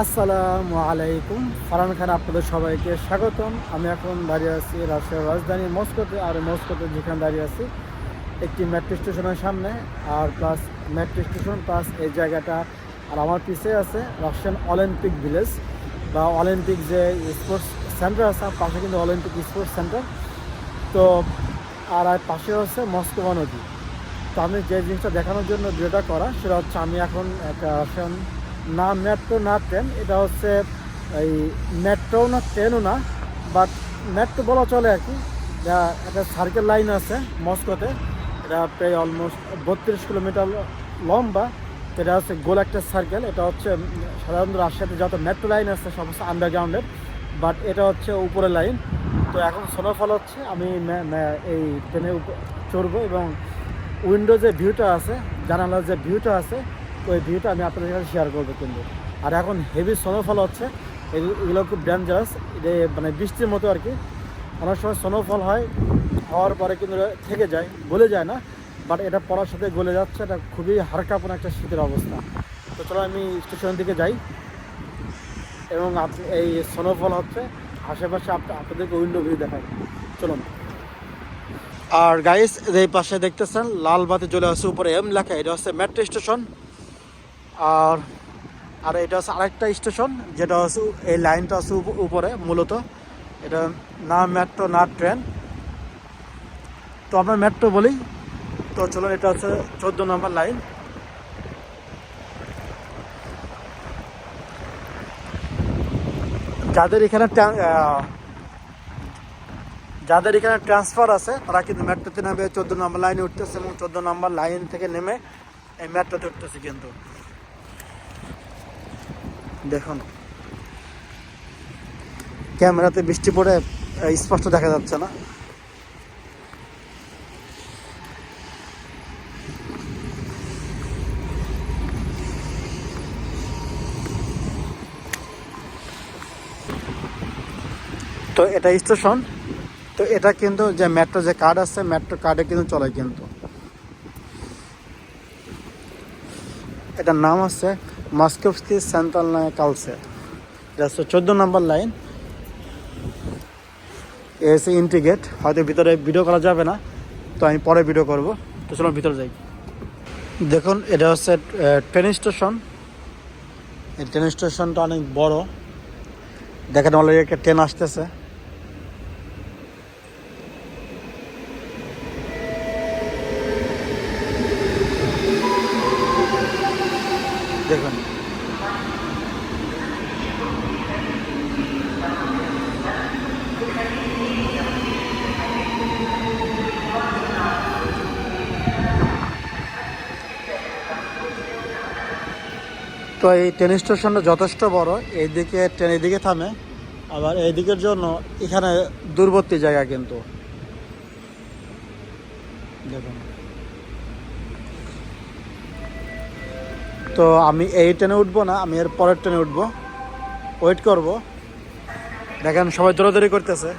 আসসালামু আলাইকুম। ফারান খান, আপনাদের সবাইকে স্বাগতম। আমি এখন দাঁড়িয়ে আছি রাশিয়ার রাজধানী মস্কোতে, আর মস্কোতে যেখানে দাঁড়িয়ে আছি, একটি মেট্রো স্টেশনের সামনে। আর প্লাস মেট্রো স্টেশন প্লাস এই জায়গাটা, আর আমার পিছে আছে রাশিয়ান অলিম্পিক ভিলেজ বা অলিম্পিক যে স্পোর্টস সেন্টার আছে পাশে কিন্তু অলিম্পিক স্পোর্টস সেন্টার তো, আর পাশে হচ্ছে মস্কোভা নদী তো আমি যে জিনিসটা দেখানোর জন্য ভিডিওটা করা, সেটা হচ্ছে আমি এখন একটা রাশিয়ান না মেট্রো না ট্রেন, এটা হচ্ছে এই মেট্রো না ট্রেনও না বাট মেট্রো বলা চলে আর কি। একটা সার্কেল লাইন আছে মস্কোতে, এটা প্রায় অলমোস্ট বত্রিশ কিলোমিটার লম্বা। এটা হচ্ছে গোল একটা সার্কেল এটা হচ্ছে সাধারণত রাশিয়াতে যত মেট্রো লাইন আছে, সমস্ত আন্ডারগ্রাউন্ডের বাট এটা হচ্ছে উপরের লাইন তো এখন স্নোফল হচ্ছে, আমি এই ট্রেনে চড়বো এবং উইন্ডো যে ভিউটা আছে, জানালার যে ভিউটা আছে ওই ভিউটা আমি আপনাদের সাথে শেয়ার করব কিন্তু। আর এখন হেভি স্নোফল হচ্ছে এগুলো খুব ডেঞ্জারাস মানে বৃষ্টির মতো আর কি। অনেক সময় স্নোফল হয়, হওয়ার পরে কিন্তু থেকে যায়, গলে যায় না। বাট এটা পড়ার সাথে গলে যাচ্ছে, এটা খুবই হারকাপন একটা শীতের অবস্থা। তো চলো আমি স্টেশনের দিকে যাই। এবং এই স্নোফল হচ্ছে, আশেপাশে আপ- আপনাদেরকে উইন্ডো ভিউ দেখাই। চলুন। আর গাইস এই পাশে দেখতেছেন লাল বাতি চলে আসছে উপরে, এম লেখা, এটা হচ্ছে মেট্রো স্টেশন আর আর এটা হচ্ছে আরেকটা স্টেশন, যেটা হচ্ছে এই লাইনটা আছে উপরে মূলত। এটা না মেট্রো, না ট্রেন। তো আমরা মেট্রো বলি। তো চলো, এটা হচ্ছে চোদ্দ নম্বর লাইন। যাদের এখানে যাদের এখানে ট্রান্সফার আছে, তারা কিন্তু মেট্রোতে নেমে চোদ্দ নম্বর লাইনে উঠতেছে এবং চোদ্দ নম্বর লাইন থেকে নেমে এই মেট্রোতে উঠতেছে কিন্তু। দেখুন। ক্যামেরাতে বৃষ্টি পড়ে স্পষ্ট দেখা যাচ্ছে না। তো এটা স্টেশন। তো এটা কিন্তু যে মেট্রো যে কার্ড আছে মেট্রো কার্ডে কিন্তু চলে কিন্তু। এটার নাম আছে মস্কোভস্কি সেন্ট্রাল কালসে। এটা হচ্ছে চোদ্দ নম্বর লাইন। এসে ইন্টিগ্রেট। হয়তো ভিতরে ভিডিও করা যাবে না, তো আমি পরে ভিডিও করব। তো চলো ভিতরে যাই। দেখুন, এটা হচ্ছে ট্রেন স্টেশন এই ট্রেন স্টেশনটা অনেক বড়। দেখেন অলরেডি একটা ট্রেন আসতেছে দেখুন তো এই ট্রেন স্টেশনটা যথেষ্ট বড়। এইদিকে ট্রেন এদিকে থামে। আবার এইদিকের জন্য এখানে দূরবর্তী জায়গা কিন্তু। দেখুন। তো আমি এই ট্রেনে উঠবো না, আমি এর পরের ট্রেনে উঠবো। ওয়েট করব। দেখেন সবাই দৌড়াদৌড়ি করতেছে।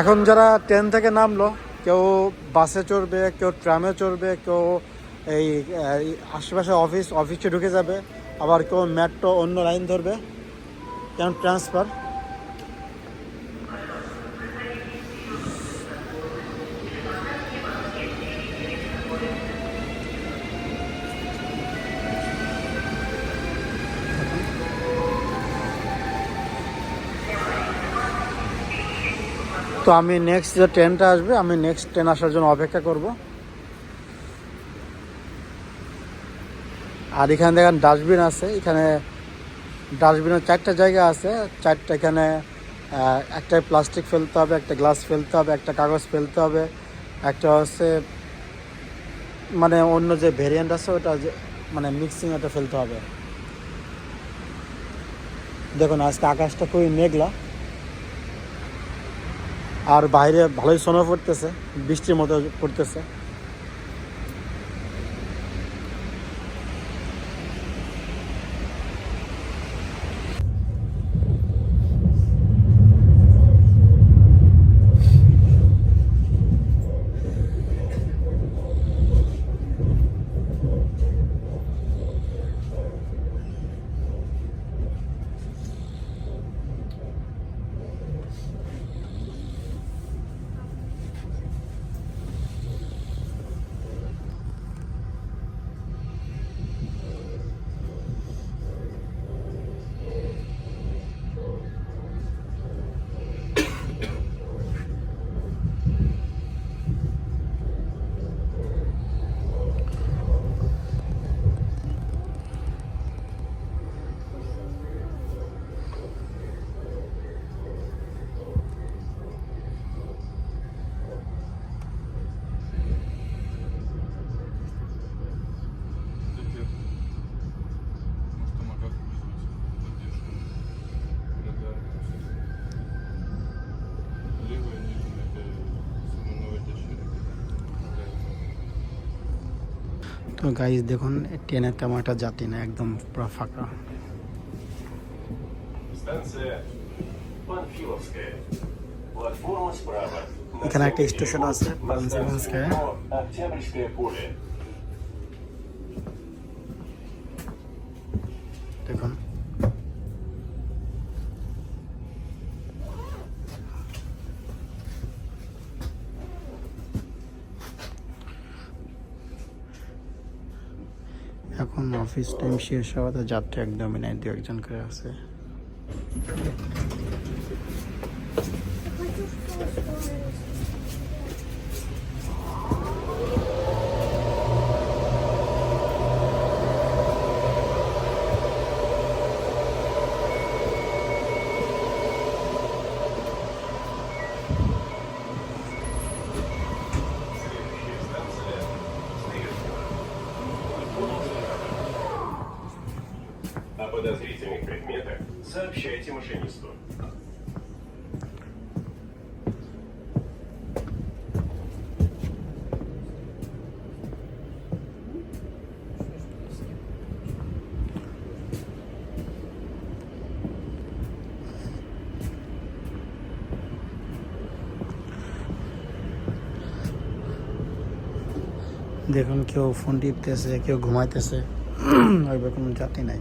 এখন যারা ট্রেন থেকে নামলো, কেউ বাসে চড়বে, কেউ ট্রামে চড়বে, কেউ এই আশেপাশে অফিস অফিসে ঢুকে যাবে, আবার কেউ মেট্রো অন্য লাইন ধরবে কেন ট্রান্সফার তো আমি নেক্সট যে ট্রেনটা আসবে, আমি নেক্সট ট্রেন আসার জন্য অপেক্ষা করব। আর এখানে দেখেন ডাস্টবিন আছে, এখানে ডাস্টবিনের চারটা জায়গা আছে, চারটা এখানে একটা প্লাস্টিক ফেলতে হবে, একটা গ্লাস ফেলতে হবে, একটা কাগজ ফেলতে হবে, একটা হচ্ছে মানে অন্য যে ভেরিয়েন্ট আছে ওটা মানে মিক্সিং ওটা ফেলতে হবে। দেখুন, আজকে আকাশটা খুবই মেঘলা। আর বাইরে ভালোই সোনা পড়তেছে, বৃষ্টির মতো পড়তেছে। তো গাইজ দেখুন ট্রেনের তেমন একটা যাত্রী না একদম পুরো ফাঁকা। এখানে একটা স্টেশন আছে দেখুন। অফিস টাইম শেষ হওয়াতে যাত্রা একদমই নাই দু একজন করে আছে। сообщайте машинисту. দেখুন কেউ ফোন টিপতেছে কেউ ঘুমাইতেছে ওইভাবে কোনো যাত্রী নাই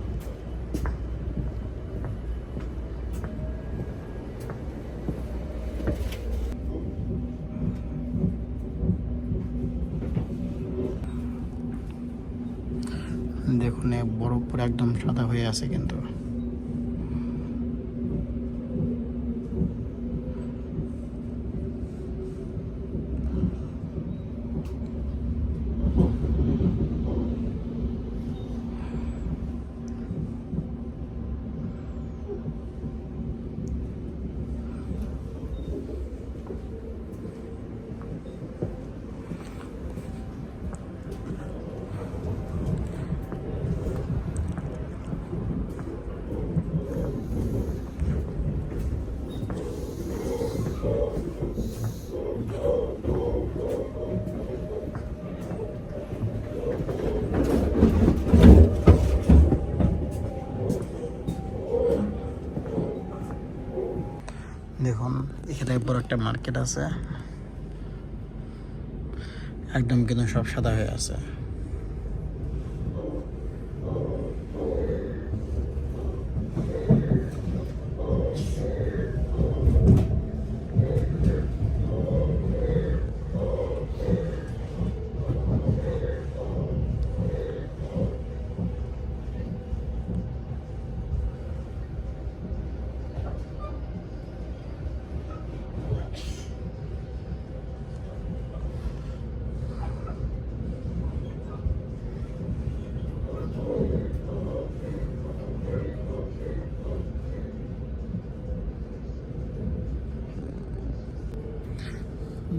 বরফ পরে একদম সাদা হয়ে আছে কিন্তু দেখুন এখানে বড় একটা মার্কেট আছে। একদম কিন্তু সব সাদা হয়ে আছে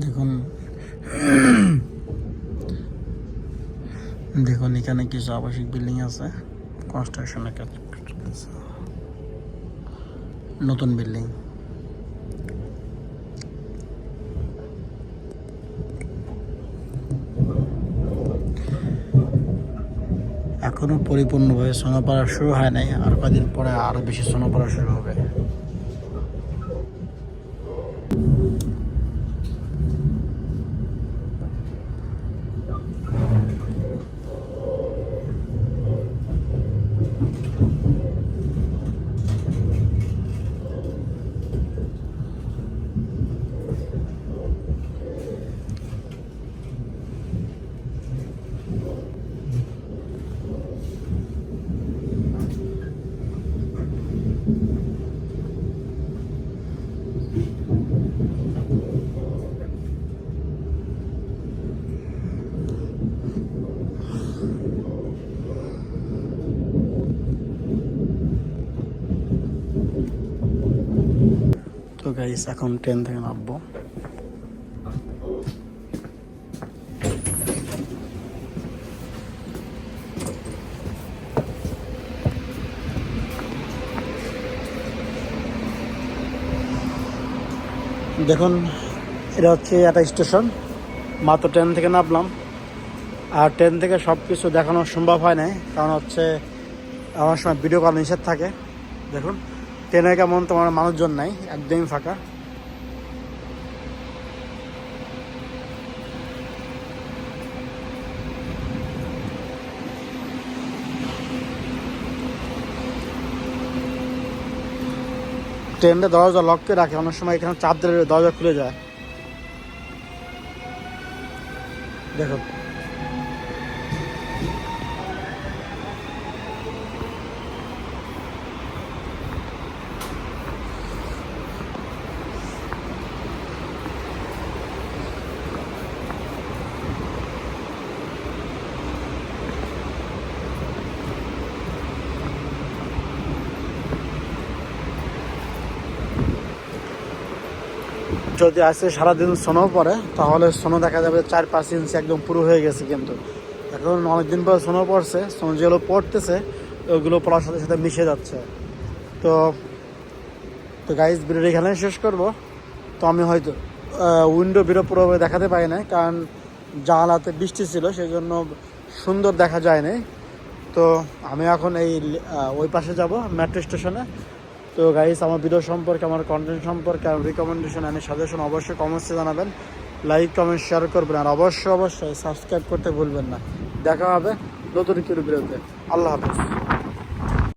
দেখুন দেখুন, এখানে কিছু আবাসিক বিল্ডিং আছে। কনস্ট্রাকশনের কাজ। নতুন বিল্ডিং। এখনও পরিপূর্ণভাবে সোনা পড়া শুরু হয় নাই, আর কদিন পরে আরও বেশি সোনা পড়া শুরু হবে। তো গাইস এখন ট্রেন থেকে নামবো। দেখুন, এটা হচ্ছে একটা স্টেশন মাত্র ট্রেন থেকে নামলাম। আর ট্রেন থেকে সব কিছু দেখানো সম্ভব হয় নাই, কারণ হচ্ছে আমার সময় ভিডিও কল নিষেধ থাকে। দেখুন। ট্রেনে কেমন? তোমার মানুষজন নাই, একদমই ফাঁকা। ট্রেনটা দরজা লককে রাখে, অনেক সময় এখানে চাপ দিলে দরজা খুলে যায়। দেখুন যদি আজকে সারাদিন সোনো পড়ে, তাহলে সোনো দেখা যাবে চার পাঁচ ইঞ্চি একদম পুরো হয়ে গেছে কিন্তু। এখন অনেকদিন পর সোনো পড়ছে, সোনো যেগুলো পড়তেছে, ওগুলো পড়ার সাথে সাথে মিশে যাচ্ছে। তো তো গাইজ ভিডিও এখানে শেষ করব। তো আমি হয়তো উইন্ডো ভিডিও পুরোভাবে দেখাতে পারি না কারণ জানালাতে বৃষ্টি ছিল সেই জন্য সুন্দর দেখা যায় না তো আমি এখন এই ওই পাশে যাব মেট্রো স্টেশনে তো গাইস আমার ভিডিও সম্পর্কে, আমার কন্টেন্ট সম্পর্কে আমার রিকমেন্ডেশন এনে সাজেশন অবশ্যই কমেন্টসে জানাবেন। লাইক কমেন্ট শেয়ার করবেন আর অবশ্যই অবশ্যই সাবস্ক্রাইব করতে ভুলবেন না। দেখা হবে নতুন কিছু বিরোধে আল্লাহ হাফেজ।